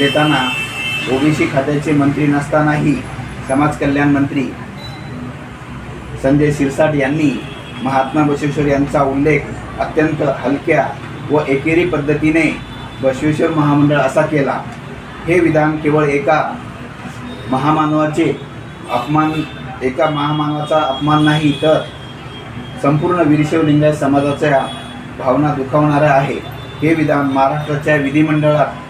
देताना ओबीसी खात्याचे मंत्री नसतानाही समाज कल्याण मंत्री संजय शिरसाट यांनी महात्मा बसवेश्वर यांचा उल्लेख अत्यंत हलक्या व एकेरी पद्धतीने बसवेश्वर महामंडळ असा केला. हे विधान केवळ एका महामानवाचे अपमान एका महामानवाचा अपमान नाही तर संपूर्ण वीरशैव लिंगायत समाजाच्या भावना दुखावणारं आहे. हे विधान महाराष्ट्राच्या विधिमंडळात